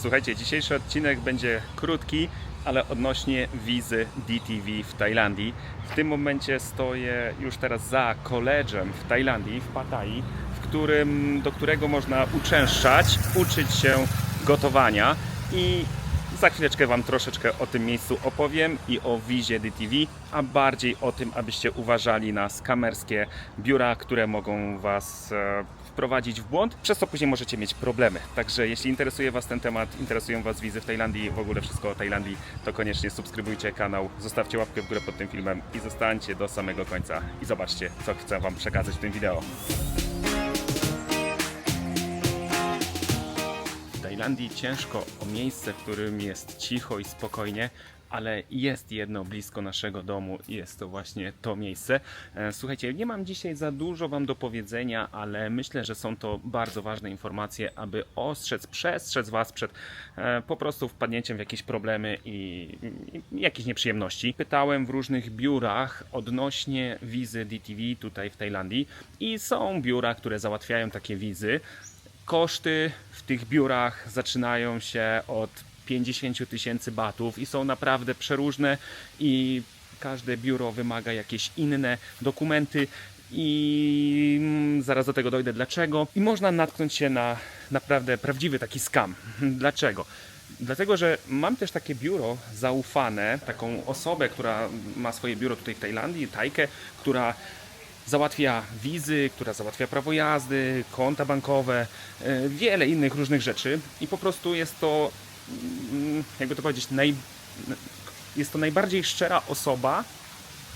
Słuchajcie, dzisiejszy odcinek będzie krótki, ale odnośnie wizy DTV w Tajlandii. W tym momencie stoję już teraz za koledżem w Tajlandii, w Pattaya, w którym, do którego można uczęszczać, uczyć się gotowania i za chwileczkę Wam troszeczkę o tym miejscu opowiem i o wizie DTV, a bardziej o tym, abyście uważali na skamerskie biura, które mogą Was e, wprowadzić w błąd, przez co później możecie mieć problemy. Także jeśli interesuje Was ten temat, interesują Was wizy w Tajlandii, w ogóle wszystko o Tajlandii, to koniecznie subskrybujcie kanał, zostawcie łapkę w górę pod tym filmem i zostańcie do samego końca i zobaczcie, co chcę Wam przekazać w tym wideo. W Tajlandii ciężko o miejsce, w którym jest cicho i spokojnie, ale jest jedno blisko naszego domu i jest to właśnie to miejsce. E, Słuchajcie, nie mam dzisiaj za dużo Wam do powiedzenia, ale myślę, że są to bardzo ważne informacje, aby ostrzec, przestrzec Was przed e, po prostu wpadnięciem w jakieś problemy i, i jakieś nieprzyjemności. Pytałem w różnych biurach odnośnie wizy DTV tutaj w Tajlandii i są biura, które załatwiają takie wizy. Koszty w tych biurach zaczynają się od 50 tysięcy batów i są naprawdę przeróżne i każde biuro wymaga jakieś inne dokumenty i mm, zaraz do tego dojdę dlaczego. I można natknąć się na naprawdę prawdziwy taki skam. Dlaczego? Dlatego, że mam też takie biuro zaufane, taką osobę, która ma swoje biuro tutaj w Tajlandii, Tajkę, która załatwia wizy, która załatwia prawo jazdy, konta bankowe, e, wiele innych różnych rzeczy i po prostu jest to, jakby to powiedzieć, naj, jest to najbardziej szczera osoba,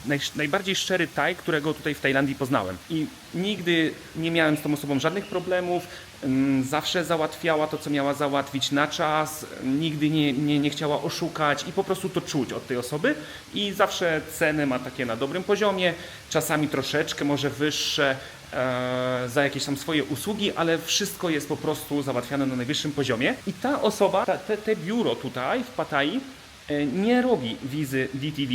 naj, najbardziej szczery Taj, którego tutaj w Tajlandii poznałem. I nigdy nie miałem z tą osobą żadnych problemów, ym, zawsze załatwiała to, co miała załatwić na czas, nigdy nie, nie, nie chciała oszukać i po prostu to czuć od tej osoby. I zawsze ceny ma takie na dobrym poziomie, czasami troszeczkę może wyższe za jakieś tam swoje usługi, ale wszystko jest po prostu załatwiane na najwyższym poziomie. I ta osoba, ta, te, te biuro tutaj w Pattaya e, nie robi wizy DTV,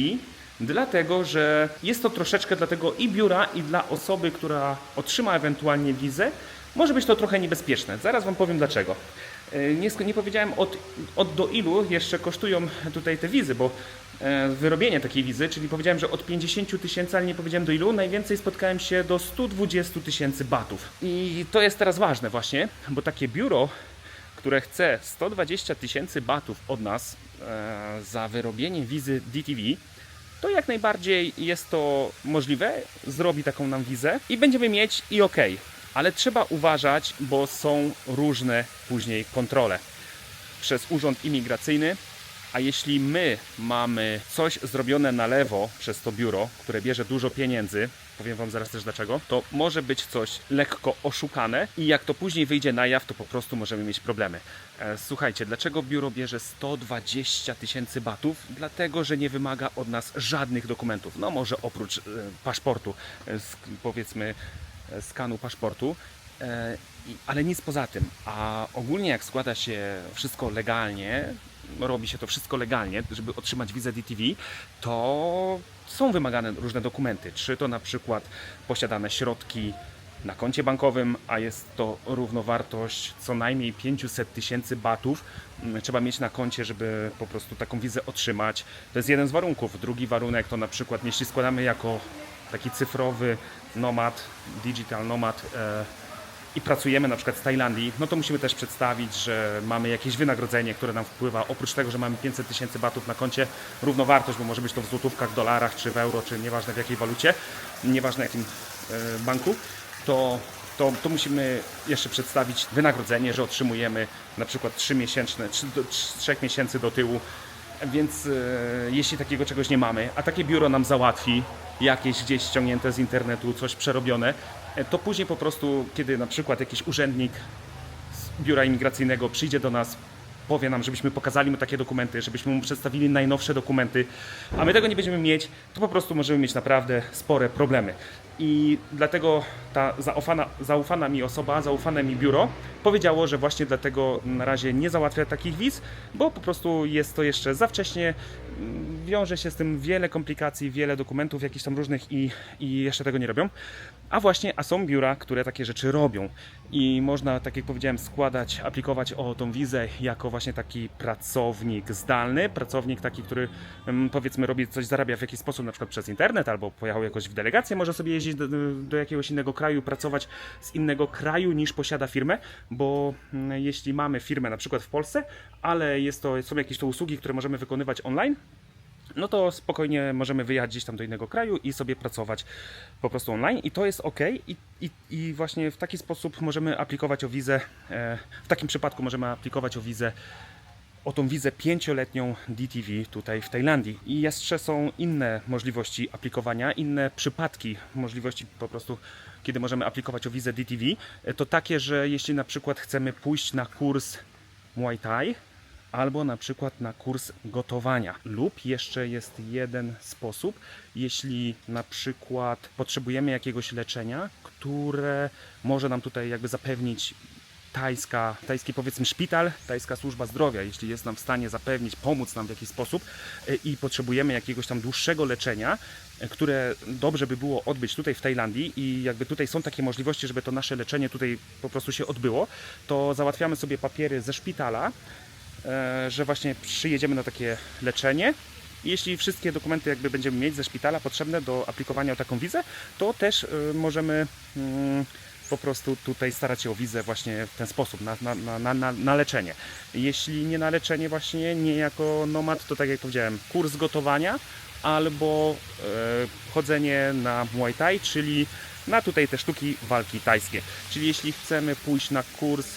Dlatego, że jest to troszeczkę dla tego i biura, i dla osoby, która otrzyma ewentualnie wizę, może być to trochę niebezpieczne. Zaraz Wam powiem dlaczego. E, Nie, nie powiedziałem od, od do ilu jeszcze kosztują tutaj te wizy, bo e, wyrobienie takiej wizy, czyli powiedziałem, że od 50 tysięcy, ale nie powiedziałem do ilu, najwięcej spotkałem się do 120 tysięcy batów. I to jest teraz ważne właśnie, bo takie biuro, które chce 120 tysięcy batów od nas e, za wyrobienie wizy DTV, to jak najbardziej jest to możliwe, zrobi taką nam wizę i będziemy mieć i ok. Ale trzeba uważać, bo są różne później kontrole przez Urząd Imigracyjny. A jeśli my mamy coś zrobione na lewo przez to biuro, które bierze dużo pieniędzy, powiem Wam zaraz też dlaczego, to może być coś lekko oszukane i jak to później wyjdzie na jaw, to po prostu możemy mieć problemy. E, Słuchajcie, dlaczego biuro bierze 120 tysięcy batów? Dlatego, że nie wymaga od nas żadnych dokumentów. No może oprócz e, paszportu, e, powiedzmy skanu paszportu. Ale nic poza tym. A ogólnie jak składa się wszystko legalnie, robi się to wszystko legalnie, żeby otrzymać wizę DTV, to są wymagane różne dokumenty. Czy to na przykład posiadane środki na koncie bankowym, a jest to równowartość co najmniej 500 tysięcy batów. Trzeba mieć na koncie, żeby po prostu taką wizę otrzymać. To jest jeden z warunków. Drugi warunek to na przykład, jeśli składamy jako taki cyfrowy nomad, digital nomad, e, i pracujemy na przykład z Tajlandii, no to musimy też przedstawić, że mamy jakieś wynagrodzenie, które nam wpływa. Oprócz tego, że mamy 500 tysięcy batów na koncie, równowartość, bo może być to w złotówkach, dolarach, czy w euro, czy nieważne w jakiej walucie, nieważne jakim e, banku, to, to, to musimy jeszcze przedstawić wynagrodzenie, że otrzymujemy na przykład 3 miesięczne, 3, do, 3 miesięcy do tyłu więc e, jeśli takiego czegoś nie mamy, a takie biuro nam załatwi jakieś gdzieś ściągnięte z internetu, coś przerobione, to później po prostu, kiedy na przykład jakiś urzędnik z biura imigracyjnego przyjdzie do nas, powie nam, żebyśmy pokazali mu takie dokumenty, żebyśmy mu przedstawili najnowsze dokumenty, a my tego nie będziemy mieć, to po prostu możemy mieć naprawdę spore problemy. I dlatego ta zaufana, zaufana mi osoba, zaufane mi biuro powiedziało, że właśnie dlatego na razie nie załatwia takich wiz, bo po prostu jest to jeszcze za wcześnie. Wiąże się z tym wiele komplikacji, wiele dokumentów jakichś tam różnych i, i jeszcze tego nie robią. A właśnie, a są biura, które takie rzeczy robią. I można, tak jak powiedziałem, składać, aplikować o tą wizę jako właśnie taki pracownik zdalny, pracownik taki, który mm, powiedzmy robi coś, zarabia w jakiś sposób, na przykład przez internet albo pojechał jakoś w delegację, może sobie jeździć do, do jakiegoś innego kraju, pracować z innego kraju niż posiada firmę, bo mm, jeśli mamy firmę na przykład w Polsce, ale jest to, są jakieś to usługi, które możemy wykonywać online, no to spokojnie możemy wyjechać gdzieś tam do innego kraju i sobie pracować po prostu online i to jest ok i, i, i właśnie w taki sposób możemy aplikować o wizę, e, w takim przypadku możemy aplikować o wizę o tą wizę pięcioletnią DTV tutaj w Tajlandii. I jeszcze są inne możliwości aplikowania, inne przypadki możliwości po prostu, kiedy możemy aplikować o wizę DTV. E, To takie, że jeśli na przykład chcemy pójść na kurs Muay Thai, albo na przykład na kurs gotowania. Lub jeszcze jest jeden sposób, jeśli na przykład potrzebujemy jakiegoś leczenia, które może nam tutaj jakby zapewnić tajska, tajski powiedzmy szpital, tajska służba zdrowia, jeśli jest nam w stanie zapewnić, pomóc nam w jakiś sposób e, i potrzebujemy jakiegoś tam dłuższego leczenia, e, które dobrze by było odbyć tutaj w Tajlandii i jakby tutaj są takie możliwości, żeby to nasze leczenie tutaj po prostu się odbyło, to załatwiamy sobie papiery ze szpitala, że właśnie przyjedziemy na takie leczenie. Jeśli wszystkie dokumenty jakby będziemy mieć ze szpitala potrzebne do aplikowania o taką wizę, to też e, możemy mm, po prostu tutaj starać się o wizę właśnie w ten sposób, na, na- na, na, na leczenie. Jeśli nie na leczenie właśnie, nie jako nomad, to tak jak powiedziałem, kurs gotowania albo e, chodzenie na Muay Thai, czyli na tutaj te sztuki walki tajskie. Czyli jeśli chcemy pójść na kurs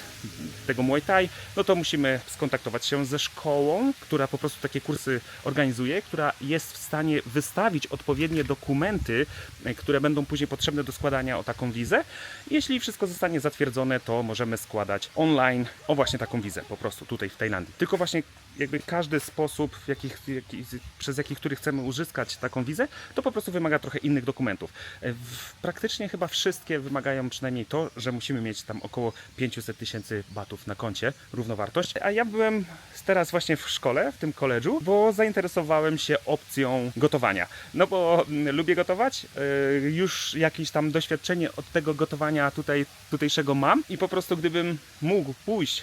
tego Muay Thai, no to musimy skontaktować się ze szkołą, która po prostu takie kursy organizuje, która jest w stanie wystawić odpowiednie dokumenty, e, które będą później potrzebne do składania o taką wizę. Jeśli wszystko zostanie zatwierdzone, to możemy składać online o właśnie taką wizę, po prostu tutaj w Tajlandii. Tylko właśnie jakby każdy sposób, w jakich, jaki, przez jaki, który chcemy uzyskać taką wizę, to po prostu wymaga trochę innych dokumentów. E, W, praktycznie chyba wszystkie wymagają przynajmniej to, że musimy mieć tam około 500 tysięcy batów na koncie, równowartość. A ja byłem teraz właśnie w szkole, w tym koledżu, bo zainteresowałem się opcją gotowania. No bo mm, lubię gotować, e, już jakieś tam doświadczenie od tego gotowania tutaj, tutejszego mam i po prostu gdybym mógł pójść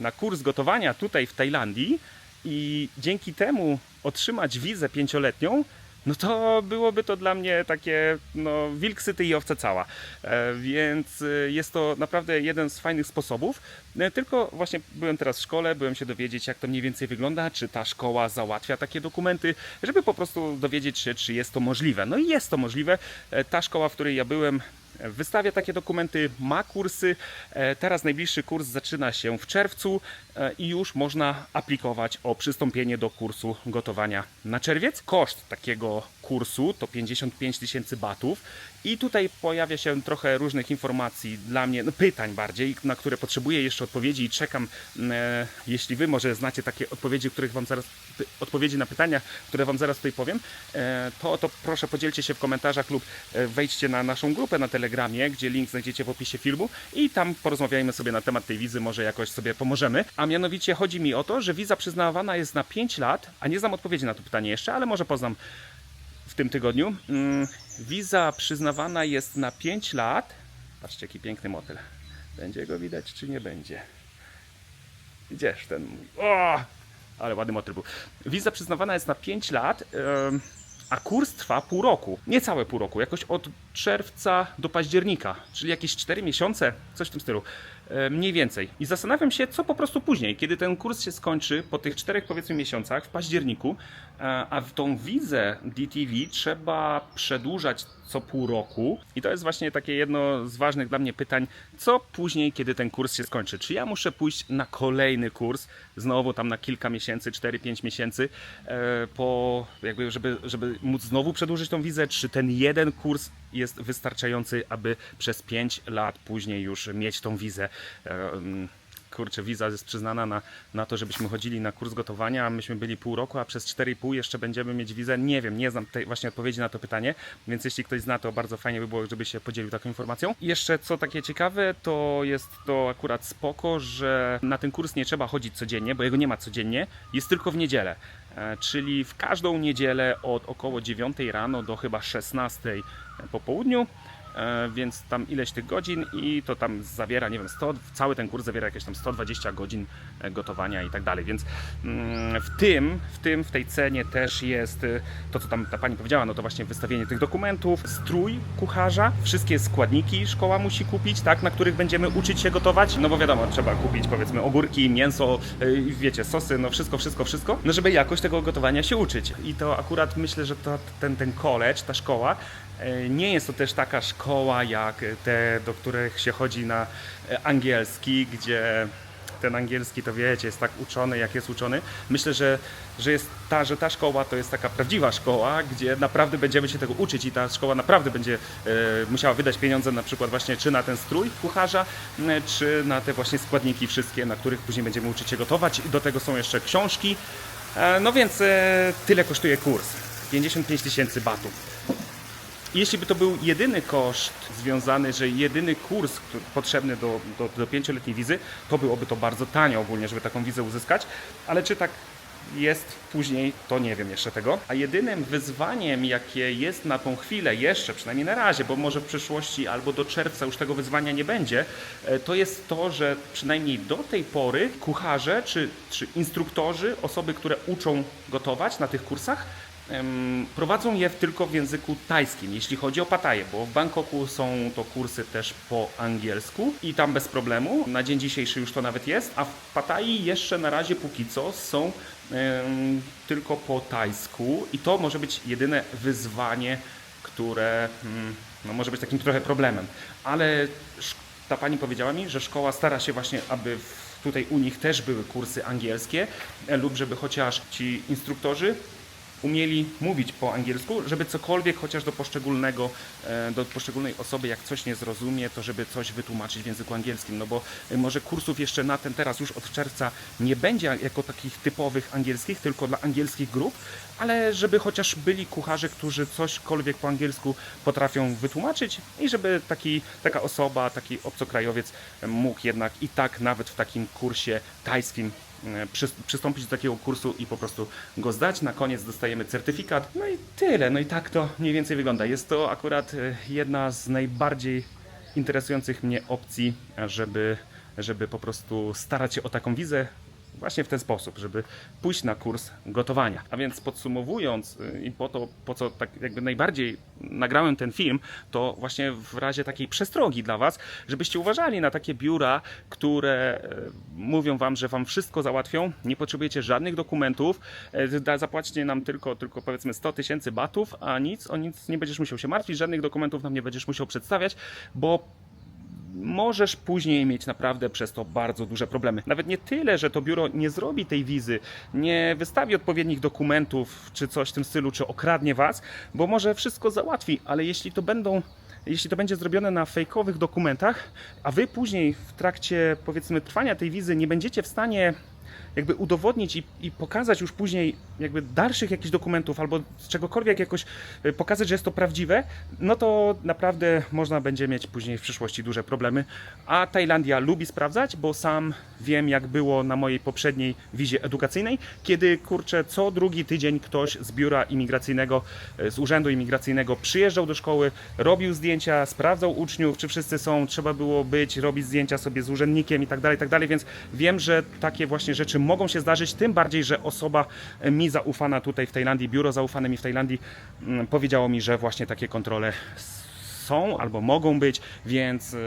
na kurs gotowania tutaj w Tajlandii i dzięki temu otrzymać wizę pięcioletnią, no to byłoby to dla mnie takie, no, wilk syty i owca cała. E, więc e, jest to naprawdę jeden z fajnych sposobów. E, tylko właśnie byłem teraz w szkole, byłem się dowiedzieć, jak to mniej więcej wygląda, czy ta szkoła załatwia takie dokumenty, żeby po prostu dowiedzieć się, czy jest to możliwe. No i jest to możliwe. Ta szkoła, w której ja byłem, Wystawia takie dokumenty, ma kursy. E, Teraz najbliższy kurs zaczyna się w czerwcu e, i już można aplikować o przystąpienie do kursu gotowania na czerwiec. Koszt takiego kursu to 55 tysięcy batów i tutaj pojawia się trochę różnych informacji dla mnie, no pytań bardziej, na które potrzebuję jeszcze odpowiedzi i czekam, e, jeśli wy może znacie takie odpowiedzi, których wam zaraz, odpowiedzi na pytania, które wam zaraz tutaj powiem, to, to proszę podzielcie się w komentarzach lub wejdźcie na naszą grupę na Telegramie, gdzie link znajdziecie w opisie filmu i tam porozmawiajmy sobie na temat tej wizy, może jakoś sobie pomożemy. A mianowicie chodzi mi o to, że wiza przyznawana jest na 5 lat, a nie znam odpowiedzi na to pytanie jeszcze, ale może poznam w tym tygodniu. Mm, Wiza przyznawana jest na 5 lat. Patrzcie, jaki piękny motyl. Będzie go widać, czy nie będzie? Gdzież ten? O! Ale ładny motyl był. Wiza przyznawana jest na 5 lat, em, a kurs trwa pół roku. Niecałe pół roku, jakoś od czerwca do października, czyli jakieś 4 miesiące, coś w tym stylu. E, Mniej więcej. I zastanawiam się, co po prostu później, kiedy ten kurs się skończy, po tych czterech powiedzmy miesiącach, w październiku, e, a w tą wizę DTV trzeba przedłużać co pół roku. I to jest właśnie takie jedno z ważnych dla mnie pytań, co później, kiedy ten kurs się skończy. Czy ja muszę pójść na kolejny kurs, znowu tam na kilka miesięcy, 4-5 miesięcy, e, po, jakby, żeby, żeby móc znowu przedłużyć tą wizę, czy ten jeden kurs jest wystarczający, aby przez 5 lat później już mieć tą wizę. Kurczę, wiza jest przyznana na, na to, żebyśmy chodzili na kurs gotowania, a myśmy byli pół roku, a przez 4,5 jeszcze będziemy mieć wizę. Nie wiem, nie znam tej właśnie odpowiedzi na to pytanie, więc jeśli ktoś zna, to bardzo fajnie by było, żeby się podzielił taką informacją. I jeszcze co takie ciekawe, to jest to akurat spoko, że na ten kurs nie trzeba chodzić codziennie, bo jego nie ma codziennie, jest tylko w niedzielę. E, Czyli w każdą niedzielę od około 9 rano do chyba 16 po południu więc tam ileś tych godzin i to tam zawiera, nie wiem, 100, cały ten kurs zawiera jakieś tam 120 godzin e, gotowania i tak dalej, więc mm, w tym, w tym, w tej cenie też jest e, to, co tam ta pani powiedziała, no to właśnie wystawienie tych dokumentów, strój kucharza, wszystkie składniki szkoła musi kupić, tak, na których będziemy uczyć się gotować, no bo wiadomo, trzeba kupić powiedzmy ogórki, mięso, e, wiecie, sosy, no wszystko, wszystko, wszystko, no żeby jakoś tego gotowania się uczyć. I to akurat myślę, że to, ten, ten college, ta szkoła, E, Nie jest to też taka szkoła jak te, do których się chodzi na e, angielski, gdzie ten angielski to wiecie, jest tak uczony, jak jest uczony. Myślę, że, że, jest ta, że ta szkoła to jest taka prawdziwa szkoła, gdzie naprawdę będziemy się tego uczyć i ta szkoła naprawdę będzie e, musiała wydać pieniądze na przykład właśnie czy na ten strój kucharza, czy na te właśnie składniki wszystkie, na których później będziemy uczyć się gotować. I do tego są jeszcze książki. E, No więc e, tyle kosztuje kurs. 55 tysięcy batów. Jeśli by to był jedyny koszt związany, że jedyny kurs potrzebny do, do, do pięcioletniej wizy, to byłoby to bardzo tanio ogólnie, żeby taką wizę uzyskać, ale czy tak jest później, to nie wiem jeszcze tego. A jedynym wyzwaniem, jakie jest na tą chwilę, jeszcze przynajmniej na razie, bo może w przyszłości albo do czerwca już tego wyzwania nie będzie, e, to jest to, że przynajmniej do tej pory kucharze czy, czy instruktorzy, osoby, które uczą gotować na tych kursach, Prowadzą je tylko w języku tajskim, jeśli chodzi o Pattaję, bo w Bangkoku są to kursy też po angielsku i tam bez problemu. Na dzień dzisiejszy już to nawet jest, a w Pattai jeszcze na razie póki co są em, tylko po tajsku i to może być jedyne wyzwanie, które mm, no, może być takim trochę problemem. Ale ta pani powiedziała mi, że szkoła stara się właśnie, aby tutaj u nich też były kursy angielskie e, lub żeby chociaż ci instruktorzy umieli mówić po angielsku, żeby cokolwiek chociaż do poszczególnego, e, do poszczególnej osoby, jak coś nie zrozumie, to żeby coś wytłumaczyć w języku angielskim, no bo e, może kursów jeszcze na ten teraz już od czerwca nie będzie jako takich typowych angielskich, tylko dla angielskich grup, ale żeby chociaż byli kucharze, którzy cośkolwiek po angielsku potrafią wytłumaczyć i żeby taki, taka osoba, taki obcokrajowiec mógł jednak i tak nawet w takim kursie tajskim przystąpić do takiego kursu i po prostu go zdać. Na koniec dostajemy certyfikat. No i tyle. No i tak to mniej więcej wygląda. Jest to akurat e, jedna z najbardziej interesujących mnie opcji, żeby, żeby po prostu starać się o taką wizę właśnie w ten sposób, żeby pójść na kurs gotowania. A więc podsumowując y, i po to, po co tak jakby najbardziej nagrałem ten film, to właśnie w razie takiej przestrogi dla Was, żebyście uważali na takie biura, które e, mówią Wam, że Wam wszystko załatwią, nie potrzebujecie żadnych dokumentów, e, da- zapłaćcie nam tylko, tylko powiedzmy 100 tysięcy batów, a nic, o nic nie będziesz musiał się martwić, żadnych dokumentów nam nie będziesz musiał przedstawiać, bo możesz później mieć naprawdę przez to bardzo duże problemy. Nawet nie tyle, że to biuro nie zrobi tej wizy, nie wystawi odpowiednich dokumentów, czy coś w tym stylu, czy okradnie was, bo może wszystko załatwi, ale jeśli to będą. Jeśli to będzie zrobione na fejkowych dokumentach, a wy później w trakcie powiedzmy trwania tej wizy nie będziecie w stanie jakby udowodnić i, i pokazać już później jakby dalszych jakichś dokumentów albo czegokolwiek jakoś y, pokazać, że jest to prawdziwe, no to naprawdę można będzie mieć później w przyszłości duże problemy. A Tajlandia lubi sprawdzać, bo sam wiem jak było na mojej poprzedniej wizie edukacyjnej, kiedy kurczę co drugi tydzień ktoś z biura imigracyjnego, y, z urzędu imigracyjnego przyjeżdżał do szkoły, robił zdjęcia, sprawdzał uczniów, czy wszyscy są, trzeba było być, robić zdjęcia sobie z urzędnikiem i tak dalej, tak dalej, więc wiem, że takie właśnie rzeczy mogą się zdarzyć, tym bardziej, że osoba e, mi zaufana tutaj w Tajlandii, biuro zaufane mi w Tajlandii mm, powiedziało mi, że właśnie takie kontrole są albo mogą być, więc e,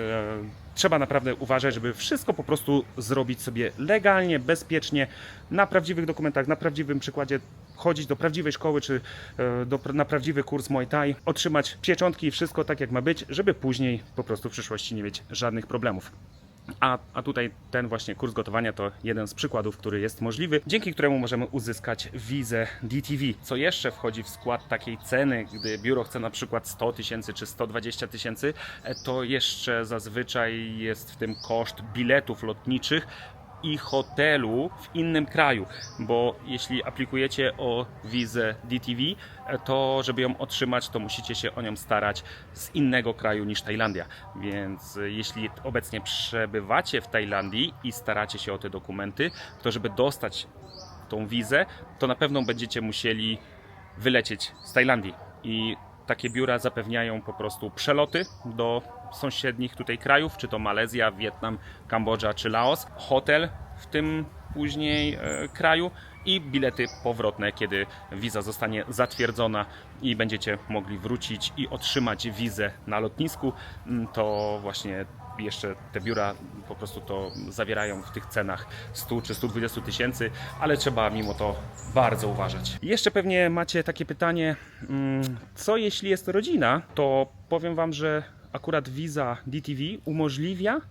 trzeba naprawdę uważać, żeby wszystko po prostu zrobić sobie legalnie, bezpiecznie, na prawdziwych dokumentach, na prawdziwym przykładzie chodzić do prawdziwej szkoły, czy e, do, na prawdziwy kurs Muay Thai, otrzymać pieczątki i wszystko tak jak ma być, żeby później po prostu w przyszłości nie mieć żadnych problemów. A, a tutaj ten właśnie kurs gotowania to jeden z przykładów, który jest możliwy, dzięki któremu możemy uzyskać wizę DTV. Co jeszcze wchodzi w skład takiej ceny, gdy biuro chce na przykład 100 tysięcy czy 120 tysięcy, e, to jeszcze zazwyczaj jest w tym koszt biletów lotniczych i hotelu w innym kraju, bo jeśli aplikujecie o wizę DTV, to żeby ją otrzymać, to musicie się o nią starać z innego kraju niż Tajlandia. Więc jeśli obecnie przebywacie w Tajlandii i staracie się o te dokumenty, to żeby dostać tą wizę, to na pewno będziecie musieli wylecieć z Tajlandii. I takie biura zapewniają po prostu przeloty do sąsiednich tutaj krajów, czy to Malezja, Wietnam, Kambodża czy Laos, hotel w tym później e, kraju i bilety powrotne, kiedy wiza zostanie zatwierdzona i będziecie mogli wrócić i otrzymać wizę na lotnisku, mm, to właśnie jeszcze te biura po prostu to zawierają w tych cenach 100 czy 120 tysięcy, ale trzeba mimo to bardzo uważać. Jeszcze pewnie macie takie pytanie, mm, co jeśli jest rodzina, to powiem Wam, że akurat wiza DTV umożliwia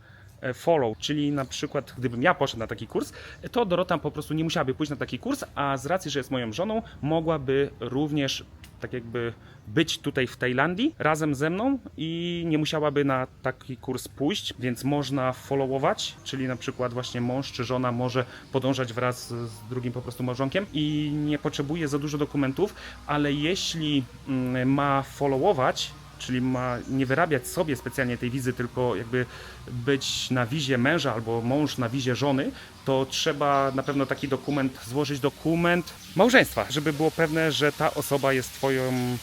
e, follow, czyli na przykład gdybym ja poszedł na taki kurs, to Dorota po prostu nie musiałaby pójść na taki kurs, a z racji, że jest moją żoną, mogłaby również tak jakby być tutaj w Tajlandii razem ze mną i nie musiałaby na taki kurs pójść, więc można followować, czyli na przykład właśnie mąż czy żona może podążać wraz z drugim po prostu małżonkiem i nie potrzebuje za dużo dokumentów, ale jeśli mm, ma followować, czyli ma nie wyrabiać sobie specjalnie tej wizy, tylko jakby być na wizie męża albo mąż na wizie żony, to trzeba na pewno taki dokument złożyć dokument małżeństwa, żeby było pewne, że ta osoba jest twoją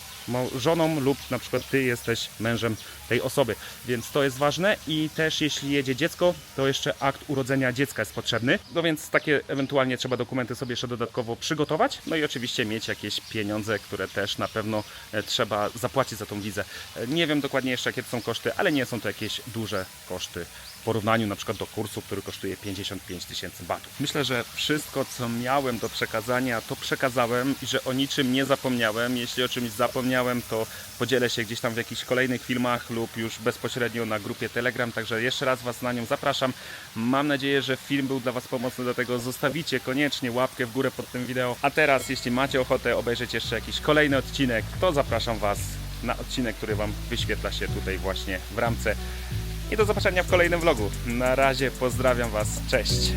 żoną lub na przykład ty jesteś mężem tej osoby. Więc to jest ważne i też jeśli jedzie dziecko, to jeszcze akt urodzenia dziecka jest potrzebny. No więc takie ewentualnie trzeba dokumenty sobie jeszcze dodatkowo przygotować. No i oczywiście mieć jakieś pieniądze, które też na pewno e, trzeba zapłacić za tą wizę. E, Nie wiem dokładnie jeszcze jakie to są koszty, ale nie są to jakieś duże koszty w porównaniu na przykład do kursu, który kosztuje 55 tysięcy batów. Myślę, że wszystko, co miałem do przekazania, to przekazałem i że o niczym nie zapomniałem. Jeśli o czymś zapomniałem, to podzielę się gdzieś tam w jakichś kolejnych filmach lub już bezpośrednio na grupie Telegram. Także jeszcze raz Was na nią zapraszam. Mam nadzieję, że film był dla Was pomocny, dlatego zostawicie koniecznie łapkę w górę pod tym wideo. A teraz, jeśli macie ochotę obejrzeć jeszcze jakiś kolejny odcinek, to zapraszam Was na odcinek, który Wam wyświetla się tutaj właśnie w ramce. I do zobaczenia w kolejnym vlogu. Na razie pozdrawiam Was. Cześć.